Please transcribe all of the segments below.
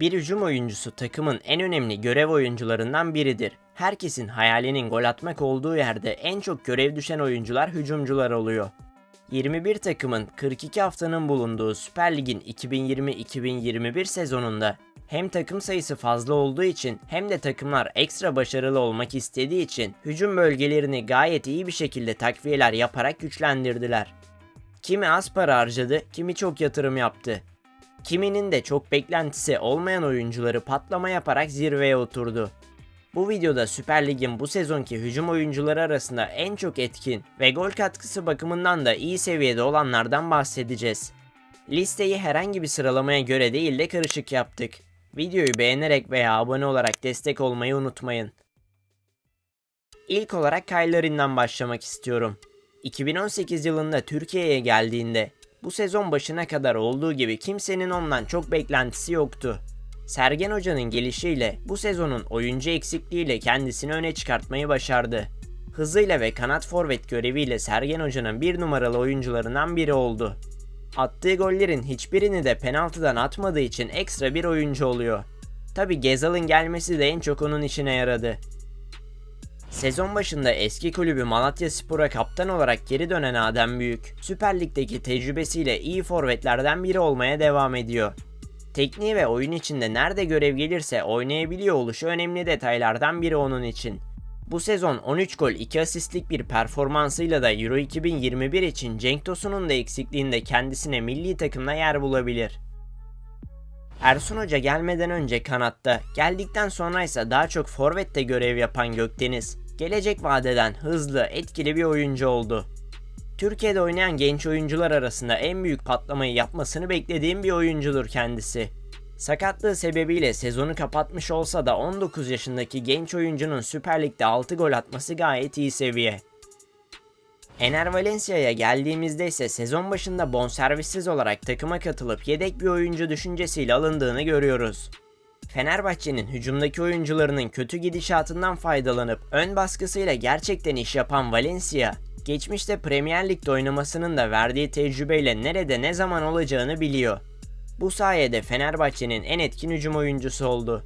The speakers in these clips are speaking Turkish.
Bir hücum oyuncusu takımın en önemli görev oyuncularından biridir. Herkesin hayalinin gol atmak olduğu yerde en çok görev düşen oyuncular hücumcular oluyor. 21 takımın 42 haftanın bulunduğu Süper Lig'in 2020-2021 sezonunda hem takım sayısı fazla olduğu için hem de takımlar ekstra başarılı olmak istediği için hücum bölgelerini gayet iyi bir şekilde takviyeler yaparak güçlendirdiler. Kimi az para harcadı, kimi çok yatırım yaptı. Kiminin de çok beklentisi olmayan oyuncuları patlama yaparak zirveye oturdu. Bu videoda Süper Lig'in bu sezonki hücum oyuncuları arasında en çok etkin ve gol katkısı bakımından da iyi seviyede olanlardan bahsedeceğiz. Listeyi herhangi bir sıralamaya göre değil de karışık yaptık. Videoyu beğenerek veya abone olarak destek olmayı unutmayın. İlk olarak Kyle başlamak istiyorum. 2018 yılında Türkiye'ye geldiğinde bu sezon başına kadar olduğu gibi kimsenin ondan çok beklentisi yoktu. Sergen Hoca'nın gelişiyle bu sezonun oyuncu eksikliğiyle kendisini öne çıkartmayı başardı. Hızıyla ve kanat forvet göreviyle Sergen Hoca'nın bir numaralı oyuncularından biri oldu. Attığı gollerin hiçbirini de penaltıdan atmadığı için ekstra bir oyuncu oluyor. Tabi Gezal'ın gelmesi de en çok onun işine yaradı. Sezon başında eski kulübü Malatya Spor'a kaptan olarak geri dönen Adem Büyük, Süper Lig'deki tecrübesiyle iyi forvetlerden biri olmaya devam ediyor. Tekniği ve oyun içinde nerede görev gelirse oynayabiliyor oluşu önemli detaylardan biri onun için. Bu sezon 13 gol 2 asistlik bir performansıyla da Euro 2021 için Cenk Tosun'un da eksikliğinde kendisine milli takımda yer bulabilir. Ersun Hoca gelmeden önce kanatta, geldikten sonra ise daha çok forvette görev yapan Gökdeniz, gelecek vadeden hızlı, etkili bir oyuncu oldu. Türkiye'de oynayan genç oyuncular arasında en büyük patlamayı yapmasını beklediğim bir oyuncudur kendisi. Sakatlığı sebebiyle sezonu kapatmış olsa da 19 yaşındaki genç oyuncunun Süper Lig'de 6 gol atması gayet iyi seviye. Ener Valencia'ya geldiğimizde ise sezon başında bonservissiz olarak takıma katılıp yedek bir oyuncu düşüncesiyle alındığını görüyoruz. Fenerbahçe'nin hücumdaki oyuncularının kötü gidişatından faydalanıp ön baskısıyla gerçekten iş yapan Valencia, geçmişte Premier Lig'de oynamasının da verdiği tecrübeyle nerede ne zaman olacağını biliyor. Bu sayede Fenerbahçe'nin en etkin hücum oyuncusu oldu.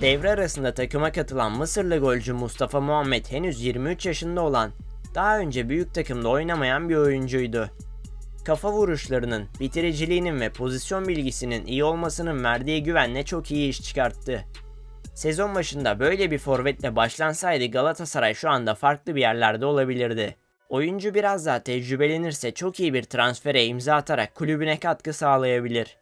Devre arasında takıma katılan Mısırlı golcü Mustafa Muhammed henüz 23 yaşında olan, daha önce büyük takımda oynamayan bir oyuncuydu. Kafa vuruşlarının, bitiriciliğinin ve pozisyon bilgisinin iyi olmasının verdiği güvenle çok iyi iş çıkarttı. Sezon başında böyle bir forvetle başlansaydı Galatasaray şu anda farklı bir yerlerde olabilirdi. Oyuncu biraz daha tecrübelenirse çok iyi bir transfere imza atarak kulübüne katkı sağlayabilir.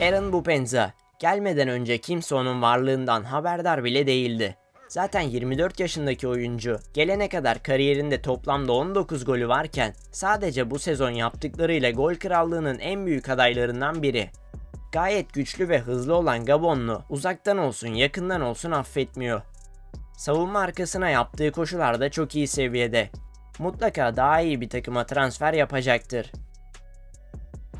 Aaron Bupenza gelmeden önce kimse onun varlığından haberdar bile değildi. Zaten 24 yaşındaki oyuncu gelene kadar kariyerinde toplamda 19 golü varken sadece bu sezon yaptıklarıyla gol krallığının en büyük adaylarından biri. Gayet güçlü ve hızlı olan Gabonlu uzaktan olsun yakından olsun affetmiyor. Savunma arkasına yaptığı koşular da çok iyi seviyede. Mutlaka daha iyi bir takıma transfer yapacaktır.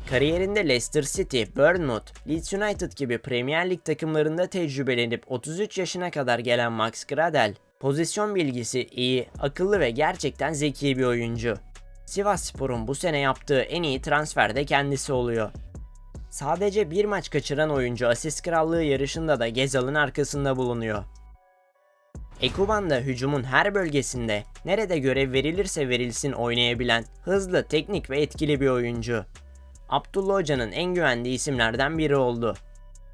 Kariyerinde Leicester City, Bournemouth, Leeds United gibi Premier Lig takımlarında tecrübelenip 33 yaşına kadar gelen Max Gradel, pozisyon bilgisi iyi, akıllı ve gerçekten zeki bir oyuncu. Sivas Spor'un bu sene yaptığı en iyi transfer de kendisi oluyor. Sadece bir maç kaçıran oyuncu asist krallığı yarışında da Gezal'ın arkasında bulunuyor. Ekuban da hücumun her bölgesinde nerede görev verilirse verilsin oynayabilen hızlı, teknik ve etkili bir oyuncu. Abdullah Hoca'nın en güvendiği isimlerden biri oldu.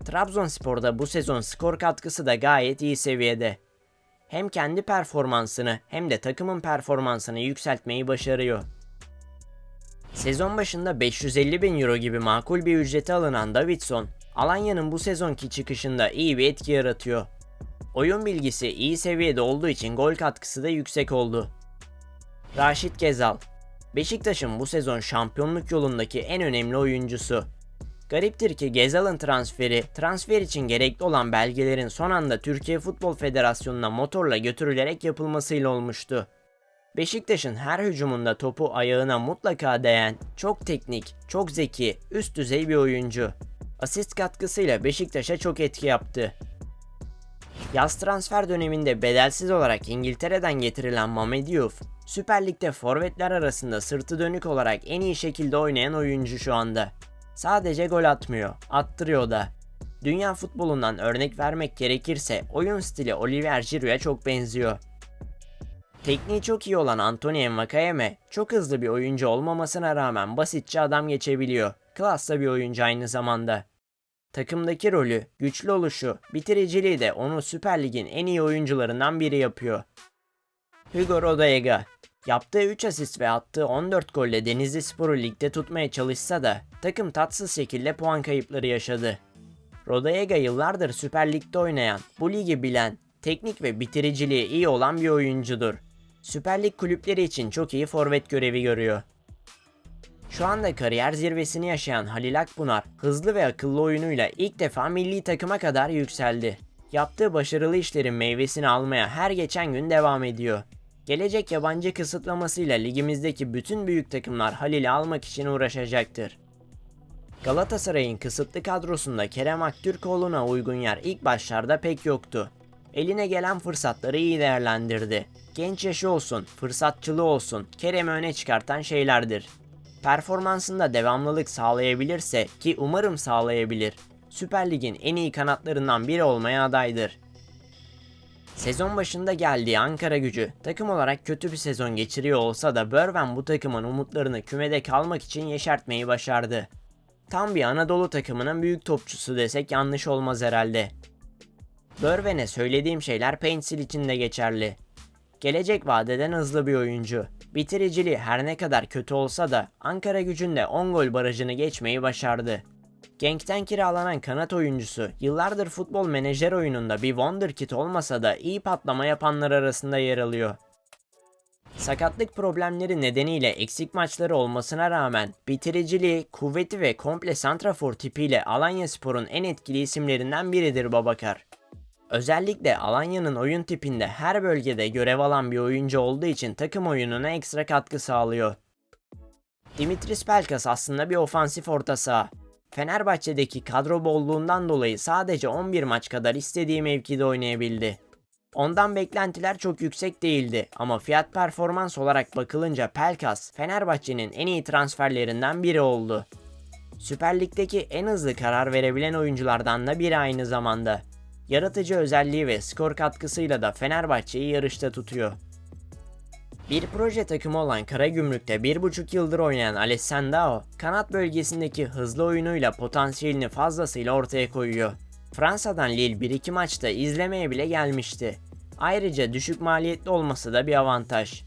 Trabzonspor'da bu sezon skor katkısı da gayet iyi seviyede. Hem kendi performansını hem de takımın performansını yükseltmeyi başarıyor. Sezon başında 550 bin euro gibi makul bir ücrete alınan Davidson, Alanya'nın bu sezonki çıkışında iyi bir etki yaratıyor. Oyun bilgisi iyi seviyede olduğu için gol katkısı da yüksek oldu. Raşit Gezal Beşiktaş'ın bu sezon şampiyonluk yolundaki en önemli oyuncusu. Gariptir ki Gezal'ın transferi, transfer için gerekli olan belgelerin son anda Türkiye Futbol Federasyonu'na motorla götürülerek yapılmasıyla olmuştu. Beşiktaş'ın her hücumunda topu ayağına mutlaka değen, çok teknik, çok zeki, üst düzey bir oyuncu. Asist katkısıyla Beşiktaş'a çok etki yaptı. Yaz transfer döneminde bedelsiz olarak İngiltere'den getirilen Mehmet Diouf, Süper Lig'de forvetler arasında sırtı dönük olarak en iyi şekilde oynayan oyuncu şu anda. Sadece gol atmıyor, attırıyor da. Dünya futbolundan örnek vermek gerekirse oyun stili Olivier Giroud'a çok benziyor. Tekniği çok iyi olan Anthony Nwakayeme çok hızlı bir oyuncu olmamasına rağmen basitçe adam geçebiliyor. Klasta bir oyuncu aynı zamanda. Takımdaki rolü, güçlü oluşu, bitiriciliği de onu Süper Lig'in en iyi oyuncularından biri yapıyor. Hugo Rodallega Yaptığı 3 asist ve attığı 14 golle Denizli Spor'u ligde tutmaya çalışsa da takım tatsız şekilde puan kayıpları yaşadı. Rodallega yıllardır Süper Lig'de oynayan, bu ligi bilen, teknik ve bitiriciliği iyi olan bir oyuncudur. Süper Lig kulüpleri için çok iyi forvet görevi görüyor. Şu anda kariyer zirvesini yaşayan Halil Akbunar, hızlı ve akıllı oyunuyla ilk defa milli takıma kadar yükseldi. Yaptığı başarılı işlerin meyvesini almaya her geçen gün devam ediyor. Gelecek yabancı kısıtlamasıyla ligimizdeki bütün büyük takımlar Halil'i almak için uğraşacaktır. Galatasaray'ın kısıtlı kadrosunda Kerem Aktürkoğlu'na uygun yer ilk başlarda pek yoktu. Eline gelen fırsatları iyi değerlendirdi. Genç yaşı olsun, fırsatçılığı olsun Kerem'i öne çıkartan şeylerdir. Performansında devamlılık sağlayabilirse ki umarım sağlayabilir. Süper Lig'in en iyi kanatlarından biri olmaya adaydır. Sezon başında geldiği Ankara gücü takım olarak kötü bir sezon geçiriyor olsa da Börven bu takımın umutlarını kümede kalmak için yeşertmeyi başardı. Tam bir Anadolu takımının büyük topçusu desek yanlış olmaz herhalde. Börven'e söylediğim şeyler Paints'il için de geçerli. Gelecek vadeden hızlı bir oyuncu. Bitiriciliği her ne kadar kötü olsa da Ankara gücünde 10 gol barajını geçmeyi başardı. Genk'ten kiralanan kanat oyuncusu yıllardır futbol menajer oyununda bir wonderkid olmasa da iyi patlama yapanlar arasında yer alıyor. Sakatlık problemleri nedeniyle eksik maçları olmasına rağmen bitiriciliği, kuvveti ve komple santrafor tipiyle Alanya Spor'un en etkili isimlerinden biridir Babakar. Özellikle Alanya'nın oyun tipinde her bölgede görev alan bir oyuncu olduğu için takım oyununa ekstra katkı sağlıyor. Dimitris Pelkas aslında bir ofansif orta saha. Fenerbahçe'deki kadro bolluğundan dolayı sadece 11 maç kadar istediği mevkide oynayabildi. Ondan beklentiler çok yüksek değildi ama fiyat performans olarak bakılınca Pelkas Fenerbahçe'nin en iyi transferlerinden biri oldu. Süper Lig'deki en hızlı karar verebilen oyunculardan da biri aynı zamanda. Yaratıcı özelliği ve skor katkısıyla da Fenerbahçe'yi yarışta tutuyor. Bir proje takımı olan Karagümrük'te 1,5 yıldır oynayan Alessandro, kanat bölgesindeki hızlı oyunuyla potansiyelini fazlasıyla ortaya koyuyor. Fransa'dan Lille 1-2 maçta izlemeye bile gelmişti. Ayrıca düşük maliyetli olması da bir avantaj.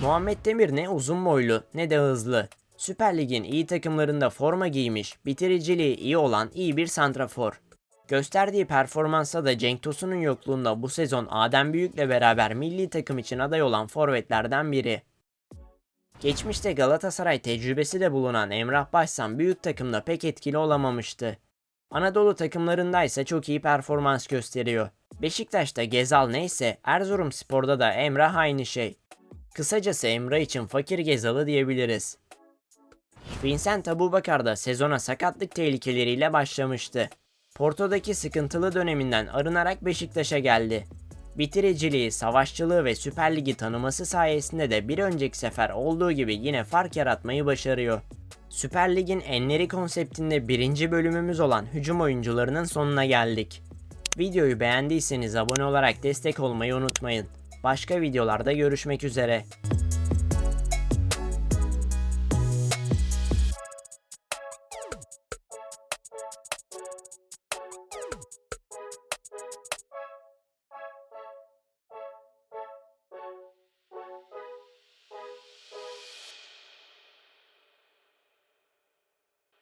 Muhammed Demir ne uzun boylu ne de hızlı. Süper Lig'in iyi takımlarında forma giymiş, bitiriciliği iyi olan iyi bir santrafor. Gösterdiği performansa da Cenk Tosun'un yokluğunda bu sezon Adem Büyük'le beraber milli takım için aday olan forvetlerden biri. Geçmişte Galatasaray tecrübesi de bulunan Emrah Başsan büyük takımda pek etkili olamamıştı. Anadolu takımlarında ise çok iyi performans gösteriyor. Beşiktaş'ta Gezal neyse Erzurum Spor'da da Emrah aynı şey. Kısacası Emrah için fakir Gezal'ı diyebiliriz. Vincent Abubakar da sezona sakatlık tehlikeleriyle başlamıştı. Porto'daki sıkıntılı döneminden arınarak Beşiktaş'a geldi. Bitiriciliği, savaşçılığı ve Süper Lig'i tanıması sayesinde de bir önceki sefer olduğu gibi yine fark yaratmayı başarıyor. Süper Lig'in enleri konseptinde birinci bölümümüz olan hücum oyuncularının sonuna geldik. Videoyu beğendiyseniz abone olarak destek olmayı unutmayın. Başka videolarda görüşmek üzere.